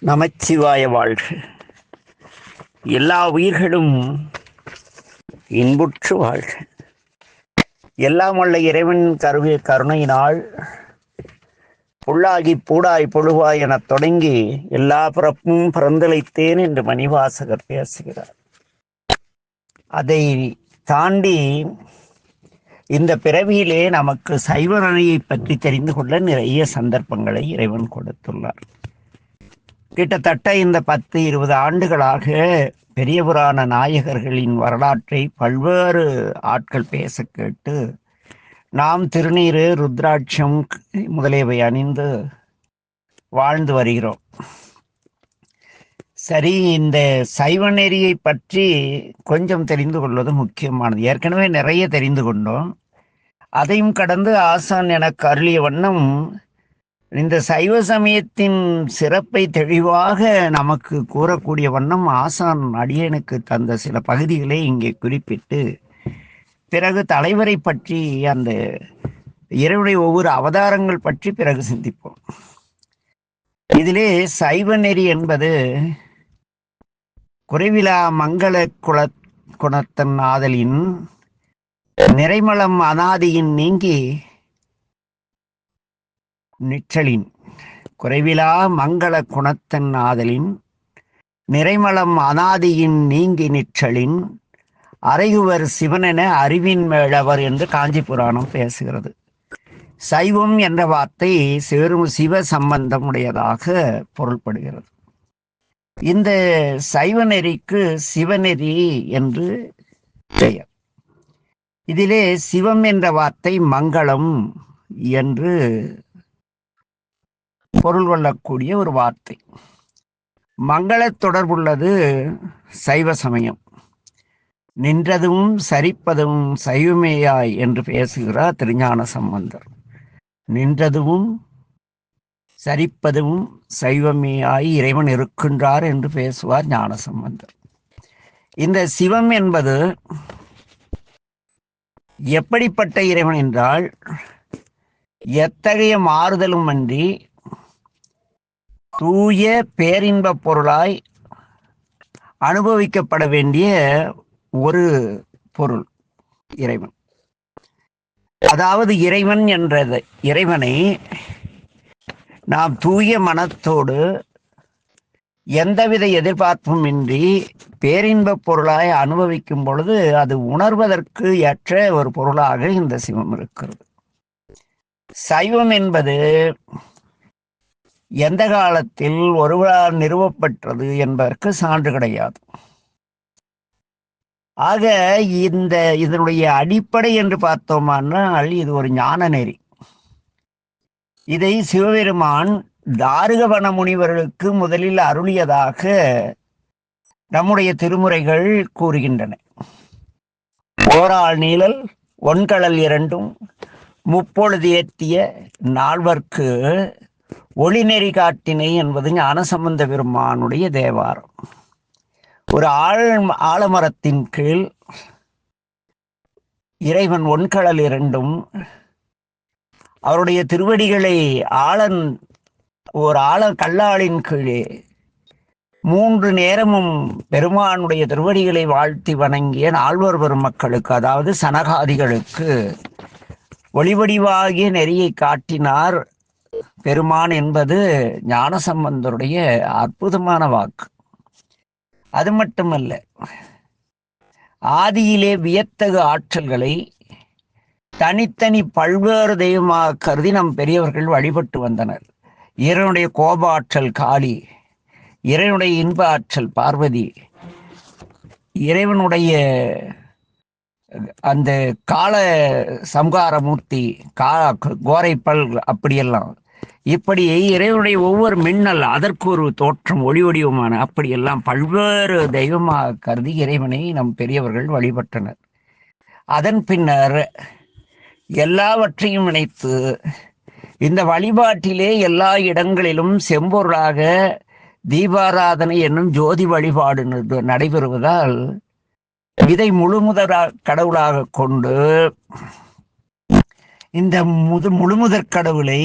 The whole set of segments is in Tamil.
நமச்சிவாய வாழ்க. எல்லா உயிர்களும் இன்புற்று வாழ்க. எல்லாம் உள்ள இறைவன் கருவி கருணையினால் புல்லாகி பூடாய் பொழுவாய் எனத் தொடங்கி எல்லா பிறப்பும் பிறந்தளித்தேன் என்று மணிவாசகர் பேசுகிறார். அதை தாண்டி இந்த பிறவியிலே நமக்கு சைவ பற்றி தெரிந்து கொள்ள நிறைய சந்தர்ப்பங்களை இறைவன் கொடுத்துள்ளார். கிட்டத்தட்ட இந்த பத்து இருபது ஆண்டுகளாக பெரியவரான நாயகர்களின் வரலாற்றை பல்வேறு ஆட்கள் பேச கேட்டு நாம் திருநீர் ருத்ராட்சம் முதலியவை அணிந்து வாழ்ந்து வருகிறோம். சரி இந்த சைவ நெறியை பற்றி கொஞ்சம் தெரிந்து கொள்வது முக்கியமானது. ஏற்கனவே நிறைய தெரிந்து கொண்டோம். அதையும் கடந்து ஆசான் எனக்கு அருளிய வண்ணம் இந்த சைவ சமயத்தின் சிறப்பை தெளிவாக நமக்கு கூறக்கூடிய வண்ணம் ஆசான் அடியனுக்கு தந்த சில பகுதிகளை இங்கே குறிப்பிட்டு பிறகு தலைவரை பற்றி அந்த இறைவனுடைய ஒவ்வொரு அவதாரங்கள் பற்றி பிறகு சிந்திப்போம். இதிலே சைவ நெறி என்பது குறைவிலா மங்கள குல குணத்தன் ஆதலின் நிறைமலம் அனாதியின் நீங்கி நிற்றலின். குறைவிலா மங்கள குணத்தன் ஆதலின். நிறைமலம் அனாதியின் நீங்கி நிற்றலின். அறையுவர் சிவனென அறிவின் மேலவர் என்று காஞ்சி புராணம் பேசுகிறது. சைவம் என்ற வார்த்தை சேரும் சிவ சம்பந்தமுடையதாக பொருள்படுகிறது. இந்த சைவ நெறிக்கு சிவநெறி என்று பெயர். இதிலே சிவம் என்ற வார்த்தை மங்களம் என்று பொருள் கொள்ளக்கூடிய ஒரு வார்த்தை. மங்கள தொடர்புள்ளது சைவ சமயம். நின்றதும் சரிப்பதும் சைவமேயாய் என்று பேசுகிறார் திருஞான சம்பந்தர். நின்றதும் சரிப்பதும் சைவமேயாய் இறைவன் இருக்கின்றார் என்று பேசுவார் ஞான சம்பந்தர். இந்த சிவம் என்பது எப்படிப்பட்ட இறைவன் என்றால் எத்தகைய மாறுதலும் அன்றி தூய பேரின்ப பொருளாய் அனுபவிக்கப்பட வேண்டிய ஒரு பொருள் இறைவன். அதாவது இறைவன் என்றது இறைவனை நாம் தூய மனத்தோடு எந்தவித எதிர்பார்ப்பும் இன்றி பேரின்ப பொருளாய் அனுபவிக்கும் பொழுது அது உணர்வதற்கு ஏற்ற ஒரு பொருளாக இந்த சிவம் இருக்கிறது. சைவம் என்பது எந்த காலத்தில் ஒருவரால் நிறுவப்பட்டது என்பதற்கு சான்று கிடையாது. ஆக இந்த இதனுடைய அடிப்படை என்று பார்த்தோமானால் இது ஒரு ஞான நெறி. இதை சிவபெருமான் தாருகவன முனிவர்களுக்கு முதலில் அருளியதாக நம்முடைய திருமுறைகள் கூறுகின்றன. ஓராள் நீழல் ஒன்கடல் இரண்டும் முப்பொழுது ஏற்றிய நால்வர்க்கு ஒளிநெறி காட்டினை என்பது ஞானசம்பந்த பெருமானுடைய தேவாரம். ஒரு ஆழ் ஆலமரத்தின் கீழ் இறைவன் ஒன்கடல் இரண்டும் அவருடைய திருவடிகளை ஆழன் ஒரு ஆழ கல்லாளின் கீழே மூன்று நேரமும் பெருமானுடைய திருவடிகளை வாழ்த்தி வணங்கிய நால்வர் பெருமக்களுக்கு அதாவது சனகாதிகளுக்கு ஒளிவடிவாகிய நெறியை காட்டினார். பெருமான் என்பது ஞானசம்பந்தருடைய அற்புதமான வாக்கு. அது மட்டுமல்ல ஆதியிலே வியத்தகு ஆற்றல்களை தனித்தனி பல்வேறு தெய்வமாக கருதி நம் பெரியவர்கள் வழிபட்டு வந்தனர். இறைவனுடைய கோப ஆற்றல் காளி இறைவனுடைய இன்ப ஆற்றல் பார்வதி இறைவனுடைய அந்த கால சம்காரமூர்த்தி கா கோரைப்பல் அப்படியெல்லாம். இப்படி இறைவனுடைய ஒவ்வொரு மின்னல் அதற்கு ஒரு தோற்றம் ஒளி வடிவமான அப்படியெல்லாம் பல்வேறு தெய்வமாக கருதி இறைவனை நம் பெரியவர்கள் வழிபட்டனர். அதன் பின்னர் எல்லாவற்றையும் இணைத்து இந்த வழிபாட்டிலே எல்லா இடங்களிலும் செம்பொருளாக தீபாராதனை என்னும் ஜோதி வழிபாடு நடைபெறுவதால் இதை முழுமுதறா கடவுளாக கொண்டு இந்த முது முழுமுதற் கடவுளை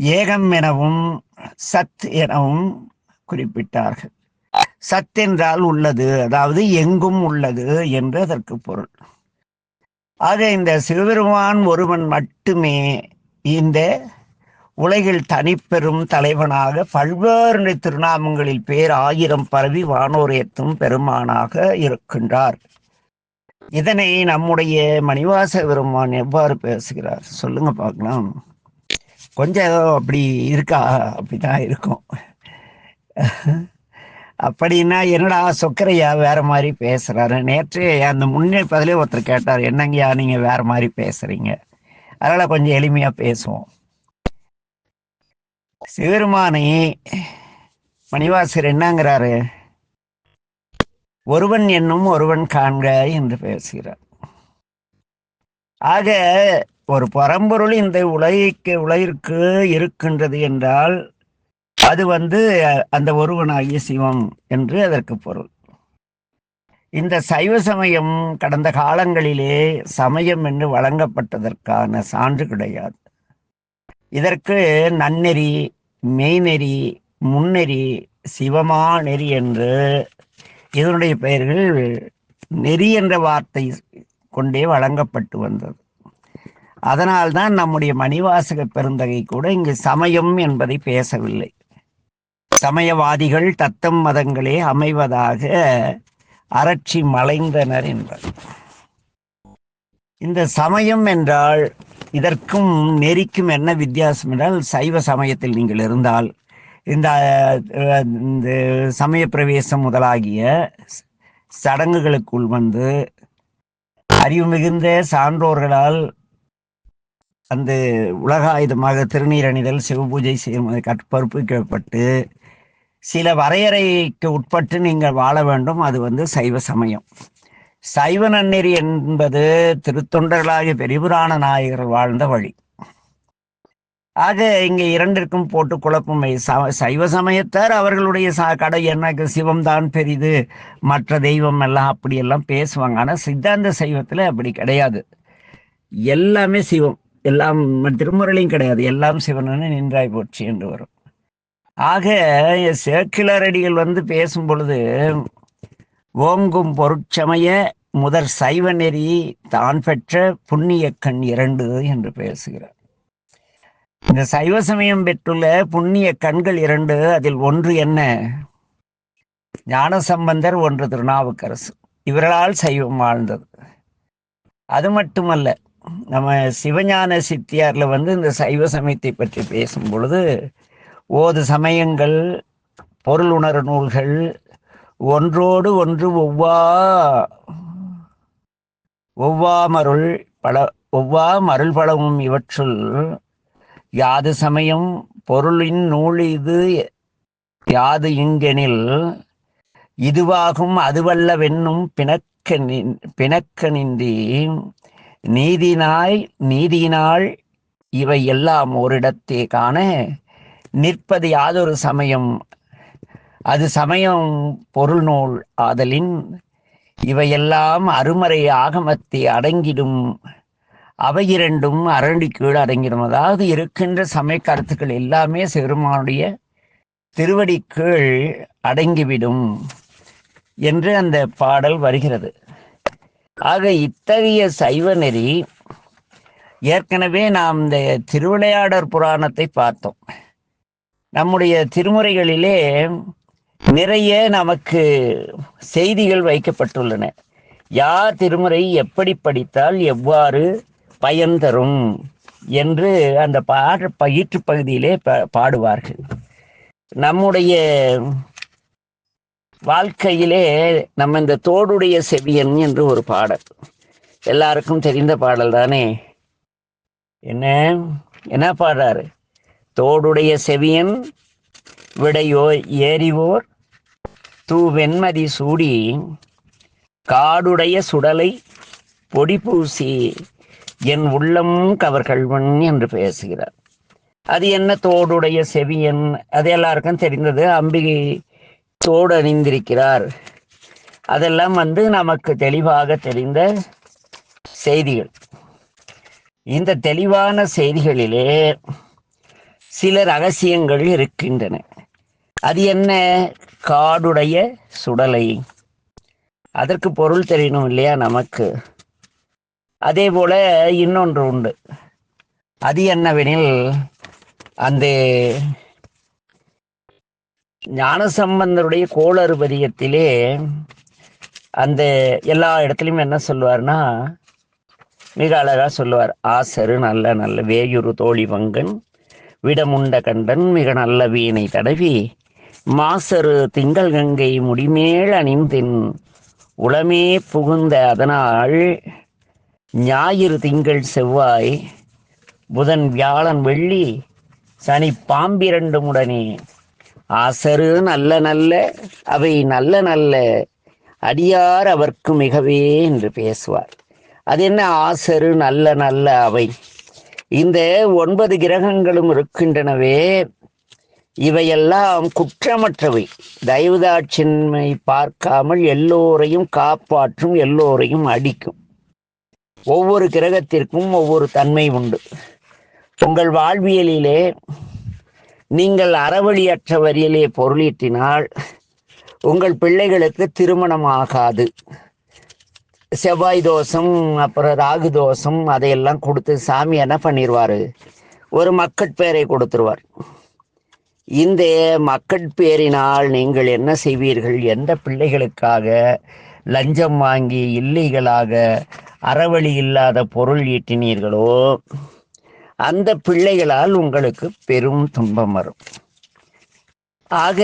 ஏகம் எனவும் சத் எனவும் குறிப்பிட்டார்கள். சத் என்றால் உள்ளது அதாவது எங்கும் உள்ளது என்று அதற்கு பொருள். ஆக இந்த சிவபெருமான் ஒருவன் மட்டுமே இந்த உலகில் தனிப்பெரும் தலைவனாக பல்வேறு திருநாமங்களில் பேர் ஆயிரம் பரவி வானோர் பெருமானாக இருக்கின்றார். இதனை நம்முடைய மணிவாச பெருமான் எவ்வாறு பேசுகிறார்? சொல்லுங்க பார்க்கலாம். கொஞ்சம் அப்படி இருக்கா? அப்படிதான் இருக்கும். அப்படின்னா என்னடா சொக்கரையா வேற மாதிரி பேசுறாரு. நேற்று அந்த முன்னே பதிலே ஒருத்தர் கேட்டார் என்னங்கய்யா நீங்க வேற மாதிரி பேசுறீங்க? அதனால கொஞ்சம் எளிமையா பேசுவோம். சிவருமானி மணிவாசர் என்னங்கிறாரு? ஒருவன் என்னும் ஒருவன் காண்க என்று பேசுகிறார். ஆக ஒரு பரம்பொருள் இந்த உலகிற்கு உலகிற்கு இருக்கின்றது என்றால் அது வந்து அந்த ஒருவனாகிய சிவம் என்று அதற்கு பொருள். இந்த சைவ சமயம் கடந்த காலங்களிலே சமயம் என்று வழங்கப்பட்டதற்கான சான்று கிடையாது. இதற்கு நன்னெறி மெய்நெறி முன்னெறி சிவமா நெறி என்று இதனுடைய பெயர்கள் நெறி என்ற வார்த்தை கொண்டே வழங்கப்பட்டு வந்தது. அதனால்தான் நம்முடைய மணிவாசக பெருந்தகை கூட இங்கு சமயம் என்பதை பேசவில்லை. சமயவாதிகள் தத்தம் மதங்களே அமைவதாக அரட்சி மலைந்தனர் என்றார். இந்த சமயம் என்றால் இதற்கும் நெறிக்கும் என்ன வித்தியாசம் என்றால் சைவ சமயத்தில் நீங்கள் இருந்தால் இந்த இந்த சமய பிரவேசம் முதலாகிய சடங்குகளுக்குள் வந்து அறிவு மிகுந்த சான்றோர்களால் அந்த உலக ஆயுதமாக திருநீர் அணிதல் சிவபூஜை செய்யும் கற்பறுப்பிக்கப்பட்டு சில வரையறைக்கு உட்பட்டு நீங்கள் வாழ வேண்டும். அது வந்து சைவ சமயம். சைவ நன்னெறி என்பது திருத்தொண்டர்களாகிய பெரிபுராண நாயகர் வாழ்ந்த வழி. ஆக இங்கே இரண்டிற்கும் போட்டு குழப்பம் சைவ சமயத்தார் அவர்களுடைய சா கடை எனக்கு சிவம்தான் பெரிது. மற்ற தெய்வம் எல்லாம் அப்படியெல்லாம் பேசுவாங்க. ஆனால் சித்தாந்த சைவத்தில் அப்படி கிடையாது. எல்லாமே சிவம். எல்லாம் திருமுறையிலையும் கிடையாது. எல்லாம் சிவனு நின்றாய் போச்சு என்று வரும். ஆக சேக்கிலரடிகள் வந்து பேசும் பொழுது ஓங்கும் பொருட்சமய முதற் சைவ நெறி தான் பெற்ற புண்ணிய கண் இரண்டு என்று பேசுகிறார். இந்த சைவ சமயம் பெற்றுள்ள புண்ணிய கண்கள் இரண்டு அதில் ஒன்று என்ன? ஞான சம்பந்தர் ஒன்று திருநாவுக்கரசு. இவர்களால் சைவம் வாழ்ந்தது. அது மட்டுமல்ல நம்ம சிவஞான சித்தியார்ல வந்து இந்த சைவ சமயத்தை பற்றி பேசும் பொழுது ஓது சமயங்கள் பொருள் உணர நூல்கள் ஒன்றோடு ஒன்று ஒவ்வா ஒவ்வாமருள் பல ஒவ்வா மருள் பலவும் இவற்றுள் யாது சமயம் பொருளின் நூல் இது யாது இங்கெனில் இதுவாகும் அதுவல்ல வென்னும் பிணக்க பிணக்க நின்றி நீதினாய் நீதியினாள் இவை எல்லாம் ஓரிடத்தே காண நிற்பது யாதொரு சமயம். அது சமயம் பொருள் நூல் ஆதலின் இவையெல்லாம் அருமறை ஆகமத்தை அடங்கிடும். அவை இரண்டும் அரண்டி கீழ் அடங்கிடும் அதாவது இருக்கின்ற சமய கருத்துக்கள் எல்லாமே சிறுமானுடைய திருவடி கீழ் அடங்கிவிடும் என்று அந்த பாடல் வருகிறது. ஆக இத்தகைய சைவ நெறி ஏற்கனவே நாம் இந்த திருவிளையாடற் புராணத்தை பார்த்தோம். நம்முடைய திருமுறைகளிலே நிறைய நமக்கு செய்திகள் வைக்கப்பட்டுள்ளன. யார் திருமுறை எப்படி படித்தால் எவ்வாறு பயன் தரும் என்று அந்த பாட பயிற்று பகுதியிலே பாடுவார்கள். நம்முடைய வாழ்க்கையிலே நம்ம இந்த தோடுடைய செவியன் என்று ஒரு பாடல். எல்லாருக்கும் தெரிந்த பாடல் தானே? என்ன? என்ன பாடுறாரு? தோடுடைய செவியன் விடையோ ஏறிவோர் தூ வெண்மதி சூடி காடுடைய சுடலை பொடி பூசி என் உள்ளம் கவர்கள்வன் என்று பேசுகிறார். அது என்ன தோடுடைய செவியன்? அது எல்லாருக்கும் தெரிந்தது. அம்பிகை தோடு அணிந்திருக்கிறார் அதெல்லாம் வந்து நமக்கு தெளிவாக தெரிந்த செய்திகள். இந்த தெளிவான செய்திகளிலே சில ரகசியங்கள் இருக்கின்றன. அது என்ன? காடுடைய சுடலை. அதற்கு பொருள் தெரியணும் இல்லையா நமக்கு? அதே போல இன்னொன்று உண்டு. அது என்னவெனில் அந்த ஞானசம்பந்தருடைய கோளறுபதியத்திலே அந்த எல்லா இடத்துலையும் என்ன சொல்லுவார்னா மிக அழகா சொல்லுவார். ஆசரு நல்ல நல்ல வேயுரு தோழி பங்கன் விடமுண்ட கண்டன் மிக நல்ல வீணை தடவி மாசரு திங்கள் கங்கை முடிமேல் அணிந்தின் உளமே புகுந்த அதனால் ஞாயிறு திங்கள் செவ்வாய் புதன் வியாழன் வெள்ளி சனி பாம்பிரண்டும் உடனே ஆசரு நல்ல நல்ல அவை நல்ல நல்ல. அடியார் அவர்க்கு மிகவே என்று பேசுவார். அது என்ன ஆசரு நல்ல நல்ல அவை? இந்த ஒன்பது கிரகங்களும் இருக்கின்றனவே. இவையெல்லாம் குற்றமற்றவை. தயவுதாட்சின்மை பார்க்காமல் எல்லோரையும் காப்பாற்றும் எல்லோரையும் அடிக்கும். ஒவ்வொரு கிரகத்திற்கும் ஒவ்வொரு தன்மை உண்டு. உங்கள் வாழ்வியலிலே நீங்கள் அறவழியற்ற வரியிலே பொருளீட்டினால் உங்கள் பிள்ளைகளுக்கு திருமணம் ஆகாது. செவ்வாய் தோஷம் அப்புறம் ராகு தோஷம் அதையெல்லாம் கொடுத்து சாமி என்ன பண்ணிடுவார் ஒரு மக்கட்பேரை கொடுத்துருவார். இந்த மக்கட்பேரினால் நீங்கள் என்ன செய்வீர்கள்? எந்த பிள்ளைகளுக்காக? லஞ்சம் வாங்கி இல்லீகலாக அறவழி இல்லாத பொருள் ஈட்டினீர்களோ? அந்த பிள்ளைகளால் உங்களுக்கு பெரும் துன்பம் வரும். ஆக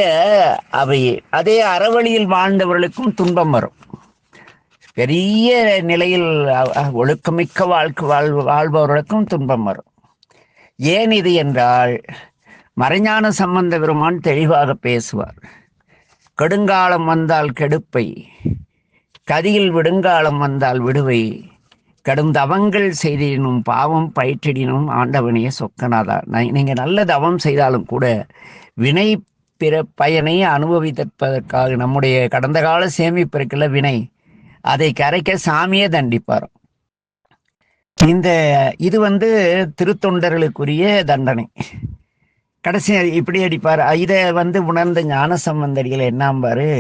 அவை அதே அறவழியில் வாழ்ந்தவர்களுக்கும் துன்பம் வரும். பெரிய நிலையில் ஒழுக்கமிக்க வாழ்க்கை வாழ் வாழ்பவர்களுக்கும் துன்பம் வரும். ஏன் இது என்றால் மறைஞான சம்பந்த பெருமான் தெளிவாக பேசுவார். கெடுங்காலம் வந்தால் கெடுப்பை கதியில் விடுங்காலம் வந்தால் விடுவை கடும் தவங்கள் செய்தினும் பாவம் பயிற்றிடினும் ஆண்டவனையே சொக்கனாதா நீங்கள் நல்ல தவம் செய்தாலும் கூட வினை பிற பயனை அனுபவித்திருப்பதற்காக நம்முடைய கடந்த கால சேமிப்பு இருக்குல்ல வினை அதை கரைக்க சாமியே தண்டிப்பார்? இந்த இது வந்து திருத்தொண்டர்களுக்குரிய தண்டனை. கடைசி இப்படி அடிப்பார். இதை வந்து உணர்ந்த ஞான சம்பந்தடிகள் என்னாம்பாரு?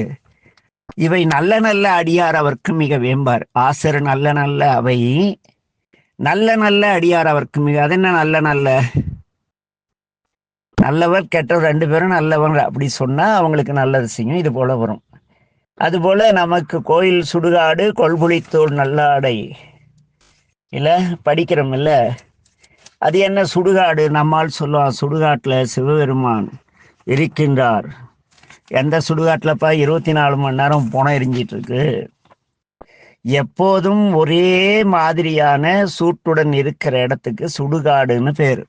இவை நல்ல நல்ல அடியார் அவர்க்கு மிக வேம்பார். ஆசர் நல்ல நல்ல அவை நல்ல நல்ல அடியார் அவர்க்கு மிக அது என்ன நல்ல நல்ல? நல்லவர் கெட்டவர் ரெண்டு பேரும் நல்லவர் அப்படி சொன்னா அவங்களுக்கு நல்லது செய்யும். இது போல வரும். அதுபோல நமக்கு கோயில் சுடுகாடு கொள்புளித்தோள் நல்லாடை இல்லை? படிக்கிறோம் இல்லை? அது என்ன சுடுகாடு? நம்மால் சொல்லுவான் சுடுகாட்டில் சிவபெருமான் இருக்கின்றார். எந்த சுடுகாட்டுலப்பா இருபத்தி நாலு மணி நேரம் புனம் எரிஞ்சிட்டு இருக்கு எப்போதும் ஒரே மாதிரியான சூட்டுடன் இருக்கிற இடத்துக்கு சுடுகாடுன்னு பேரு.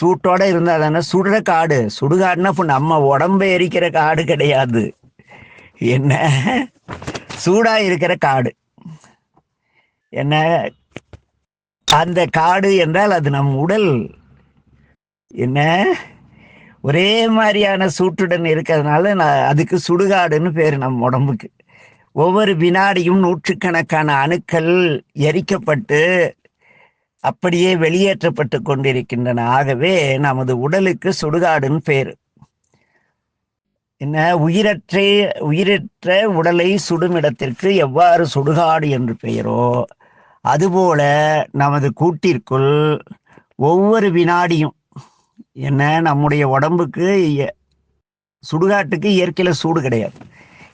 சூட்டோட இருந்தா தானே சுடுற காடு. சுடுகாடுன்னா இப்போ நம்ம உடம்பு எரிக்கிற காடு கிடையாது. என்ன? சூடா இருக்கிற காடு. என்ன? அந்த காடு என்றால் அது நம் உடல். என்ன? ஒரே மாதிரியான சூட்டுடன் இருக்கிறதுனால நான் அதுக்கு சுடுகாடுன்னு பேர் நம் உடம்புக்கு. ஒவ்வொரு வினாடியும் நூற்றுக்கணக்கான அணுக்கள் எரிக்கப்பட்டு அப்படியே வெளியேற்றப்பட்டு கொண்டிருக்கின்றன. ஆகவே நமது உடலுக்கு சுடுகாடுன்னு பேர். என்ன? உயிரற்றே உயிரற்ற உடலை சுடும் இடத்திற்கு எவ்வாறு சுடுகாடு என்று பெயரோ அதுபோல நமது கூட்டிற்குள் ஒவ்வொரு வினாடியும் என்ன நம்முடைய உடம்புக்கு சுடுகாட்டுக்கு இயற்கையில் சூடு கிடையாது.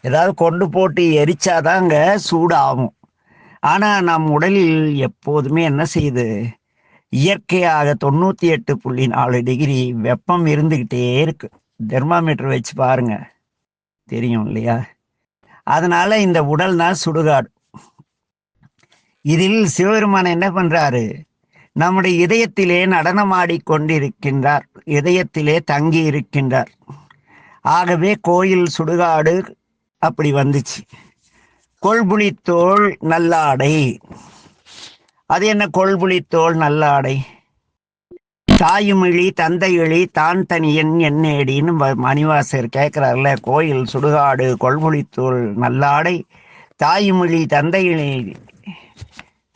ஏதாவது கொண்டு போட்டு எரிச்சாதாங்க சூடு ஆகும் ஆனால் நம் உடலில் எப்போதுமே என்ன செய்யுது? இயற்கையாக தொண்ணூற்றி எட்டு புள்ளி நாலு டிகிரி வெப்பம் இருந்துக்கிட்டே இருக்கு. தெர்மாமீட்டர் வச்சு பாருங்க. தெரியும் இல்லையா? அதனால இந்த உடல் தான் சுடுகாடு. இதில் சிவபெருமான் என்ன பண்ணுறாரு நம்முடைய இதயத்திலே நடனமாடி கொண்டிருக்கின்றார். இதயத்திலே தங்கி இருக்கின்றார். ஆகவே கோயில் சுடுகாடு அப்படி வந்துச்சு. கொள்புலித்தோள் நல்லாடை. அது என்ன கொள்புலித்தோள் நல்லாடை? தாயுமிழி தந்தையிழி தான் தனியன் என்னேடின்னு மணிவாசர் கேட்கிறார்ல கோயில் சுடுகாடு கொள்புலித்தோள் நல்லாடை. தாயுமிழி தந்தையிழி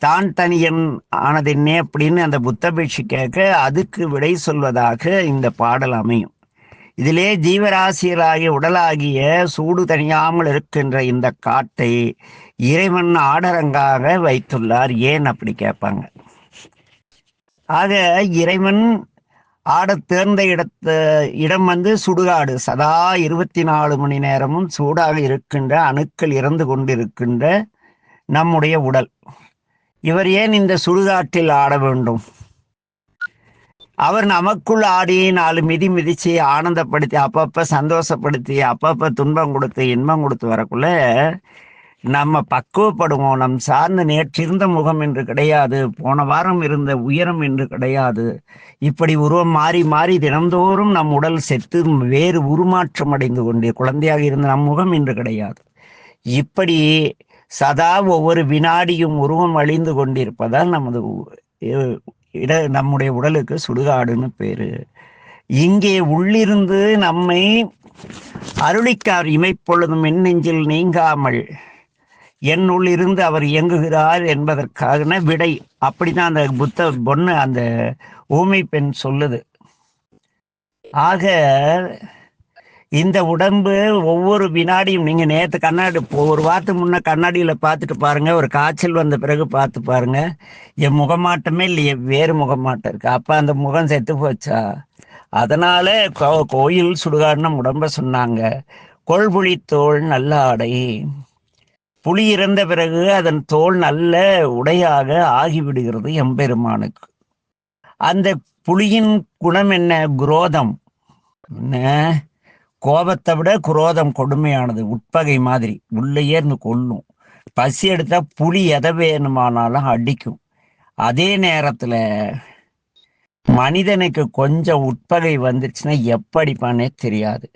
தான் தனியன் ஆனதென்னே அப்படின்னு அந்த புத்தபிட்சி கேட்க அதுக்கு விடை சொல்வதாக இந்த பாடல் அமையும். இதிலே ஜீவராசியராகிய உடலாகிய சூடு தணியாமல் இருக்கின்ற இந்த காட்டை இறைவன் ஆடரங்காக வைத்துள்ளார். ஏன் அப்படி கேட்பாங்க? ஆக இறைவன் ஆட தேர்ந்த இடத்த இடம் வந்து சுடுகாடு. சதா இருபத்தி நாலு மணி நேரமும் சூடாக இருக்கின்ற அணுக்கள் இறந்து கொண்டிருக்கின்ற நம்முடைய உடல். இவர் ஏன் இந்த சுடுகாட்டில் ஆட வேண்டும்? அவர் நமக்குள் ஆடி நாலு மிதி மிதிச்சு ஆனந்தப்படுத்தி அப்பப்ப சந்தோஷப்படுத்தி அப்பப்ப துன்பம் கொடுத்து இன்பம் கொடுத்து வரக்குள்ள நம்ம பக்குவப்படுவோம். நம் சார்ந்த நேற்றிருந்த முகம் என்று கிடையாது. போன வாரம் இருந்த உயரம் என்று கிடையாது. இப்படி உருவம் மாறி மாறி தினந்தோறும் நம் உடல் செத்து வேறு உருமாற்றம் அடைந்து கொண்டே குழந்தையாக இருந்த நம் முகம் என்று கிடையாது. இப்படி சதா ஒவ்வொரு வினாடியும் உருவம் அழிந்து கொண்டிருப்பதால் நமது இட நம்முடைய உடலுக்கு சுடுகாடுன்னு பேரு. இங்கே உள்ளிருந்து நம்மை அருளிக்கார் இமைப்பொழுதும் என் நெஞ்சில் நீங்காமல் என்னுள் இருந்து அவர் இயங்குகிறார் என்பதற்கான விடை. அப்படிதான் அந்த புத்த பொண்ணு அந்த ஊமை பெண் சொல்லுது. ஆக இந்த உடம்பு ஒவ்வொரு வினாடியும் நீங்க நேத்து கண்ணாடி இப்போ ஒரு வாரத்துக்கு முன்ன கண்ணாடியில பார்த்துட்டு பாருங்க ஒரு காய்ச்சல் வந்த பிறகு பார்த்து பாருங்க. என் முகமாட்டமே இல்லையே வேறு முகமாட்டம் இருக்கு. அப்ப அந்த முகம் செத்து போச்சா? அதனால கோ- கோயில் சுடுகாடுன்னு உடம்ப சொன்னாங்க. கொள்புளி தோல் நல்ல ஆடை. புலி இறந்த பிறகு அதன் தோல் நல்ல உடையாக ஆகிவிடுகிறது எம்பெருமானுக்கு. அந்த புலியின் குணம் என்ன? குரோதம். என்ன? கோபத்தை விட குரோதம் கொடுமையானது உட்பகை மாதிரி. உள்ளேயே இருந்து கொல்லும் பசி எடுத்தா புலி எதை வேணுமானாலும் அடிக்கும். அதே நேரத்துல மனிதனுக்கு கொஞ்சம் உட்பகை வந்துருச்சுன்னா எப்படிப்பானே தெரியாது.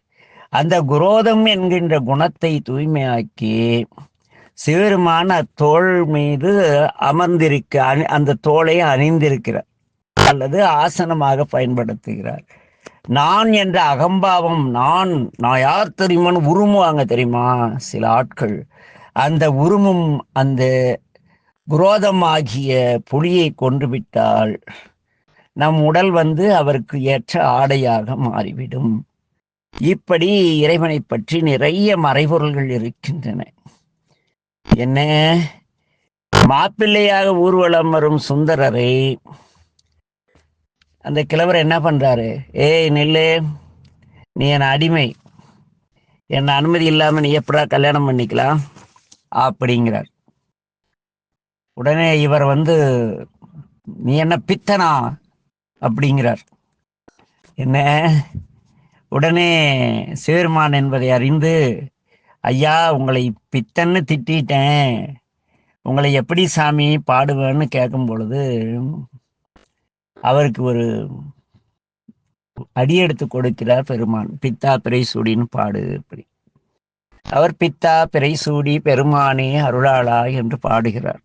அந்த குரோதம் என்கின்ற குணத்தை தூய்மையாக்கி சிவருமான தோல் மீது அமர்ந்திருக்க அணி- அந்த தோலை அணிந்திருக்கிறார். அல்லது ஆசனமாக பயன்படுத்துகிறார். நான் என்ற அகம்பாவம் நான் நான் யார் தெரியுமான்னு உருமுவாங்க தெரியுமா? சில ஆட்கள். அந்த உருமும் அந்த குரோதமாகிய புலியை கொண்டு விட்டால் நம் உடல் வந்து அவருக்கு ஏற்ற ஆடையாக மாறிவிடும். இப்படி இறைவனை பற்றி நிறைய மறைபொருள்கள் இருக்கின்றன. என்ன? மாப்பிள்ளையாக ஊர்வலம் வரும் சுந்தரரை அந்த கிழவர் என்ன பண்ணுறாரு ஏய் நெல்லு நீ என் அடிமை. என்னை அனுமதி இல்லாமல் நீ எப்படா கல்யாணம் பண்ணிக்கலாம்? அப்படிங்கிறார். உடனே இவர் வந்து நீ என்ன பித்தனா? அப்படிங்கிறார். என்ன? உடனே சிவருமான் என்பதை அறிந்து ஐயா உங்களை பித்தன்னு திட்டேன் உங்களை எப்படி சாமி பாடுவேன்னு கேட்கும் பொழுது அவருக்கு ஒரு அடி எடுத்து கொடுக்கிறார் பெருமான். பித்தா பிரைசூடின்னு பாடு அப்படி அவர் பித்தா பிரைசூடி பெருமானே அருளாளா என்று பாடுகிறார்.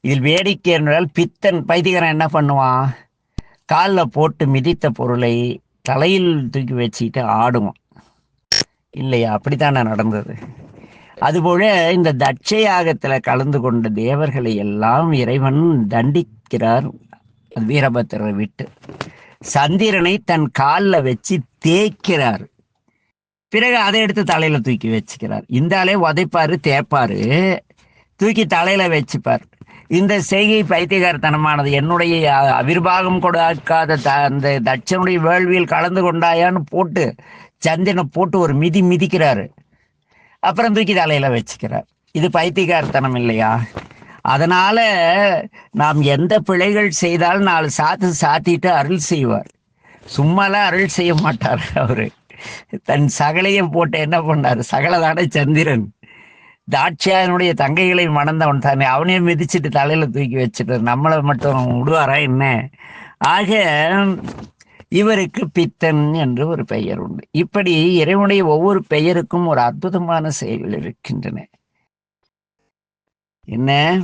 இதில் வேடிக்கை என்றால் பித்தன் பைத்தியக்காரன் என்ன பண்ணுவான்? காலில் போட்டு மிதித்த பொருளை தலையில் தூக்கி வச்சுக்கிட்டு ஆடுவான். இல்லையா? அப்படித்தானே நடந்தது. அதுபோல இந்த தட்சை யாகத்துல கலந்து கொண்ட தேவர்களை எல்லாம் இறைவன் தண்டிக்கிறார். வீரபத்திரரை விட்டு சந்திரனை தன் காலில் வச்சு தேய்க்கிறார். பிறகு அதை எடுத்து தலையில தூக்கி வச்சுக்கிறார். இந்த ஆளே உதைப்பாரு தேய்ப்பாரு. தூக்கி தலையில வச்சுப்பார். இந்த செய்கை பைத்தியகாரத்தனமானது என்னுடைய அ- அவிர்வாகம் கொடுக்காத த அந்த தட்சனுடைய வேள்வியில் கலந்து கொண்டாயான்னு போட்டு சந்திரனை போட்டு ஒரு மிதி மிதிக்கிறாரு. அப்புறம் தூக்கி தலையில வச்சுக்கிறார். இது பைத்தியகாரத்தனம் இல்லையா? அதனால நாம் எந்த பிழைகள் செய்தாலும் நாலு சாத்து சாத்திட்டு அருள் செய்வார். சும்மாலாம் அருள் செய்ய மாட்டார் அவரு. தன் சகலையும் போட்டு என்ன பண்ணாரு? சகலதான சந்திரன். தாட்சியாயனுடைய தங்கைகளை மணந்தவன் தானே அவனையும் மிதிச்சிட்டு தலையில தூக்கி வச்சுட்டு நம்மளை மட்டும் விடுவாரா என்ன? ஆக இவருக்கு பித்தன் என்று ஒரு பெயர் உண்டு. இப்படி இறைவனுடைய ஒவ்வொரு பெயருக்கும் ஒரு அற்புதமான செயல்கள் இருக்கின்றன. என்ன?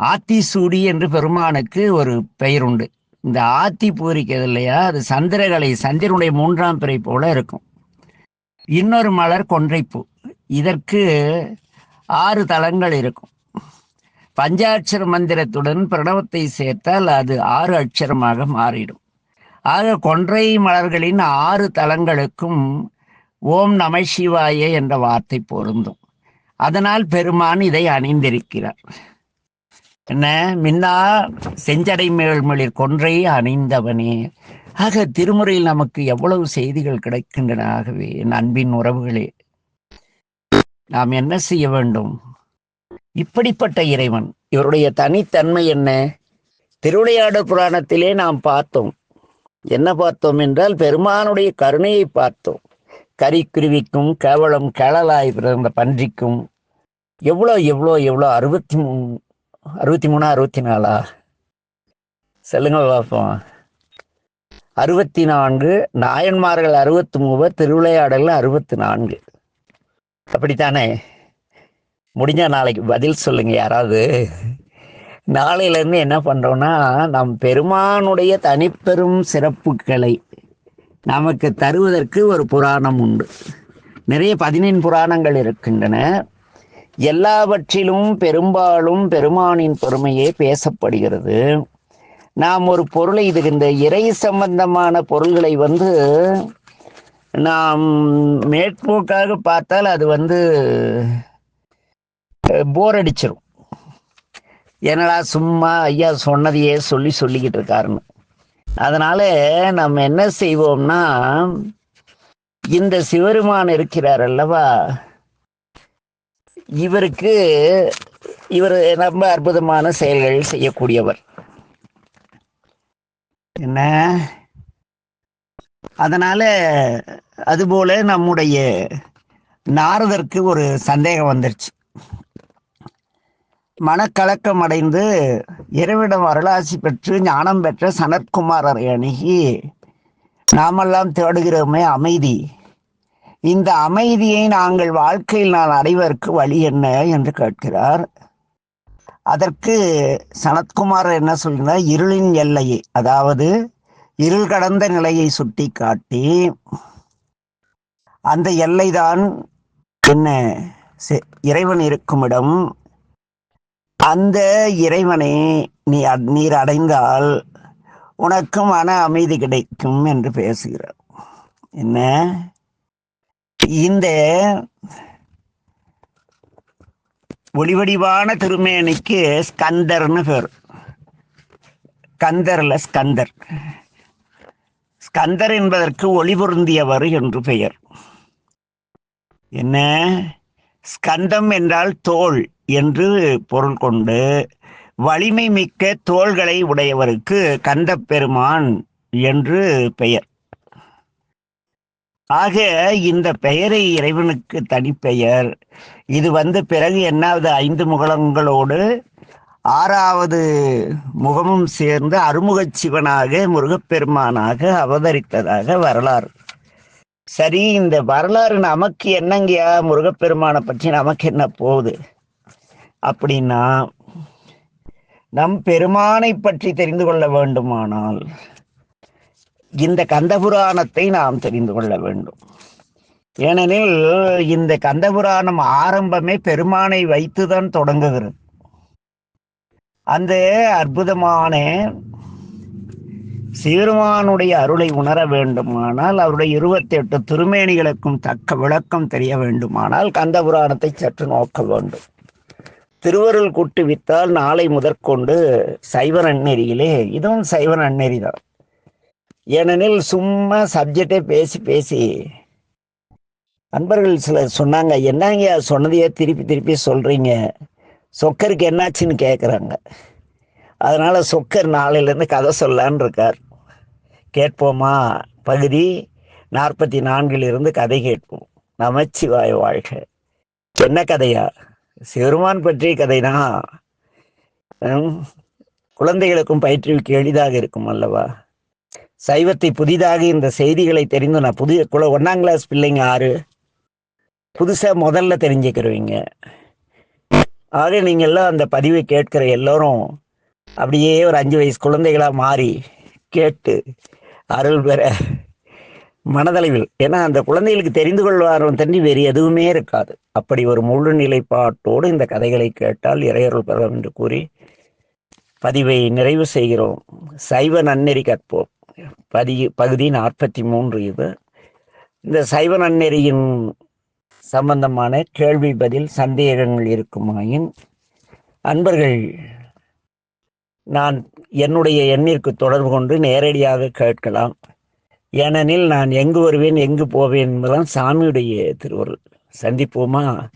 ஆத்திசூடி என்று பெருமானுக்கு ஒரு பெயர் உண்டு இந்த ஆத்தி பூரிக்கிறது இல்லையா? அது சந்திரகலை சந்திரனுடைய மூன்றாம் பிறை போல இருக்கும். இன்னொரு மலர் கொன்றைப்பூ. இதற்கு ஆறு தலங்கள் இருக்கும். பஞ்சாட்சர மந்திரத்துடன் பிரணவத்தை சேர்த்தால் அது ஆறு அட்சரமாக மாறிடும். ஆக கொன்றை மலர்களின் ஆறு தலங்களுக்கும் ஓம் நம சிவாய என்ற வார்த்தை பொருந்தும். அதனால் பெருமான் இதை அணிந்திருக்கிறார். என்ன? மின்னா செஞ்சடை மேல்மொழிர் கொன்றை அணிந்தவனே. ஆக திருமுறையில் நமக்கு எவ்வளவு செய்திகள் கிடைக்கின்றன ஆகவே என் அன்பின் உறவுகளே. நாம் என்ன செய்ய வேண்டும்? இப்படிப்பட்ட இறைவன் இவருடைய தனித்தன்மை என்ன? திருவிளையாடல் புராணத்திலே நாம் பார்த்தோம். என்ன பார்த்தோம் என்றால் பெருமானுடைய கருணையை பார்த்தோம். கரிக்குருவிக்கும் கேவலம் கேளலாய் பிறந்த பன்றிக்கும் எவ்வளோ எவ்வளோ எவ்வளோ? அறுபத்தி மூணு அறுபத்தி மூணா அறுபத்தி நாலா சொல்லுங்க பார்ப்போம். அறுபத்தி நான்கு நாயன்மார்கள் அறுபத்தி மூவர் திருவிளையாடல் அறுபத்தி நான்கு அப்படித்தானே? முடிஞ்ச நாளைக்கு பதில் சொல்லுங்க யாராவது. நாளையிலேருந்து என்ன பண்ணுறோம்னா நம் பெருமானுடைய தனிப்பெரும் சிறப்புகளை நமக்கு தருவதற்கு ஒரு புராணம் உண்டு. நிறைய பதினெண் புராணங்கள் இருக்கின்றன. எல்லாவற்றிலும் பெரும்பாலும் பெருமானின் பெருமையே பேசப்படுகிறது. நாம் ஒரு பொருளை இது இந்த இறை சம்பந்தமான பொருள்களை வந்து நாம் மேற்போக்காக பார்த்தால் அது வந்து போர் அடிச்சிடும் என்னடா சும்மா ஐயா சொன்னதையே சொல்லி சொல்லிக்கிட்டு இருக்காருன்னு. அதனால நம்ம என்ன செய்வோம்னா இந்த சிவருமான் இருக்கிறார் அல்லவா? இவருக்கு இவர் ரொம்ப அற்புதமான செயல்கள் செய்யக்கூடியவர். என்ன? அதனால அதுபோல நம்முடைய நாரதற்கு ஒரு சந்தேகம் வந்துருச்சு. மனக்கலக்கம் அடைந்து இறைவிடம் அருளாசி பெற்று ஞானம் பெற்ற சனத்குமாரரை அணுகி நாமெல்லாம் தேடுகிறோமே அமைதி. இந்த அமைதியை நாங்கள் வாழ்க்கையில் நான் அடைவதற்கு வழி என்ன என்று கேட்கிறார். அதற்கு சனத்குமார் என்ன சொல்கிறார்? இருளின் எல்லையை அதாவது இருள் கடந்த நிலையை சுட்டி காட்டி அந்த எல்லைதான் என்ன இறைவன் இருக்கும் இடம் அந்த இறைவனை நீ நீர் அடைந்தால் உனக்கு மன அமைதி கிடைக்கும் என்று பேசுகிறார். என்ன? இந்த ஒளிவடிவான திருமேனிக்கு ஸ்கந்தர்னு பேர். கந்தர்ல ஸ்கந்தர். ஸ்கந்தர் என்பதற்கு ஒளி பொருந்தியவர் என்று பெயர். என்ன? ஸ்கந்தம் என்றால் தோல். என்று பொருள் கொண்டு வலிமை மிக்க தோள்களை உடையவருக்கு கந்த பெருமான் என்று பெயர். ஆக இந்த பெயரை இறைவனுக்கு தனிப்பெயர். இது வந்து பிறகு என்னாவது ஐந்து முகலங்களோடு ஆறாவது முகமும் சேர்ந்து அருமுகச் சிவனாக முருகப்பெருமானாக அவதரித்ததாக வரலாறு. சரி இந்த வரலாறு நமக்கு என்னங்கயா முருகப்பெருமானை பற்றி நமக்கு என்ன போகுது? அப்படின்னா நம் பெருமானை பற்றி தெரிந்து கொள்ள வேண்டுமானால் இந்த கந்தபுராணத்தை நாம் தெரிந்து கொள்ள வேண்டும். ஏனெனில் இந்த கந்தபுராணம் ஆரம்பமே பெருமானை வைத்துதான் தொடங்குகிறது. அந்த அற்புதமான சீருமானுடைய அருளை உணர வேண்டுமானால் அவருடைய இருபத்தி எட்டு திருமேனிகளுக்கும் தக்க விளக்கம் தெரிய வேண்டுமானால் கந்தபுராணத்தை சற்று நோக்க வேண்டும். திருவருள் கூட்டு வித்தால் நாளை முதற்கொண்டு சைவ நன்னெறியிலே இதுவும் சைவ நன்னெறி தான் ஏனெனில் சும்மா சப்ஜெக்டே பேசி பேசி அன்பர்கள் சிலர் சொன்னாங்க என்னங்க சொன்னதையே திருப்பி திருப்பி சொல்கிறீங்க சொக்கருக்கு என்னாச்சுன்னு கேட்குறாங்க அதனால் சொக்கர் நாளையிலேருந்து கதை சொல்லான்னு இருக்கார். கேட்போமா? பகுதி நாற்பத்தி நான்கில் இருந்து கதை கேட்போம். நமச்சிவாய் வாழ்க. என்ன கதையா? சிவருமான் பற்றிய கதைனா குழந்தைகளுக்கும் பயிற்றுவிக்க எளிதாக இருக்கும் அல்லவா? சைவத்தை புதிதாக இந்த செய்திகளை தெரிந்து நான் புதிய குல ஒன்னாம் கிளாஸ் பிள்ளைங்க ஆறு புதுசாக முதல்ல தெரிஞ்சுக்கிறவங்க. ஆக நீங்கள்லாம் அந்த பதிவை கேட்கிற எல்லோரும் அப்படியே ஒரு அஞ்சு வயசு குழந்தைகளாக மாறி கேட்டு அருள் பெற மனதளவில். ஏன்னா அந்த குழந்தைகளுக்கு தெரிந்து கொள்வாரம் தண்ணி வேறு எதுவுமே இருக்காது. அப்படி ஒரு முழு நிலைப்பாட்டோடு இந்த கதைகளை கேட்டால் இறையருள் பெறலாம் என்று கூறி பதிவை நிறைவு செய்கிறோம். சைவ நன்னெறி கற்போம். பதி பகுதி நாற்பத்தி மூன்று இது. இந்த சைவ நன்னெறியின் சம்பந்தமான கேள்வி பதில் சந்தேகங்கள் இருக்குமாயின் அன்பர்கள் நான் என்னுடைய எண்ணிற்கு தொடர்பு கொண்டு நேரடியாக கேட்கலாம். ஏனெனில் நான் எங்கு வருவேன் எங்கு போவேன் என்பதுதான் சாமியுடைய திருவருள். சந்திப்போமா?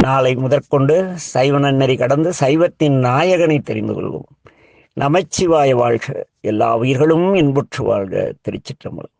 நாளை முதற்கொண்டு சைவ நன்னறி கடந்து சைவத்தின் நாயகனை தெரிந்து கொள்வோம். நமச்சிவாய வாழ்க. எல்லா உயிர்களும் இன்புற்று வாழ்க. திருச்சிற்றம்பலம்.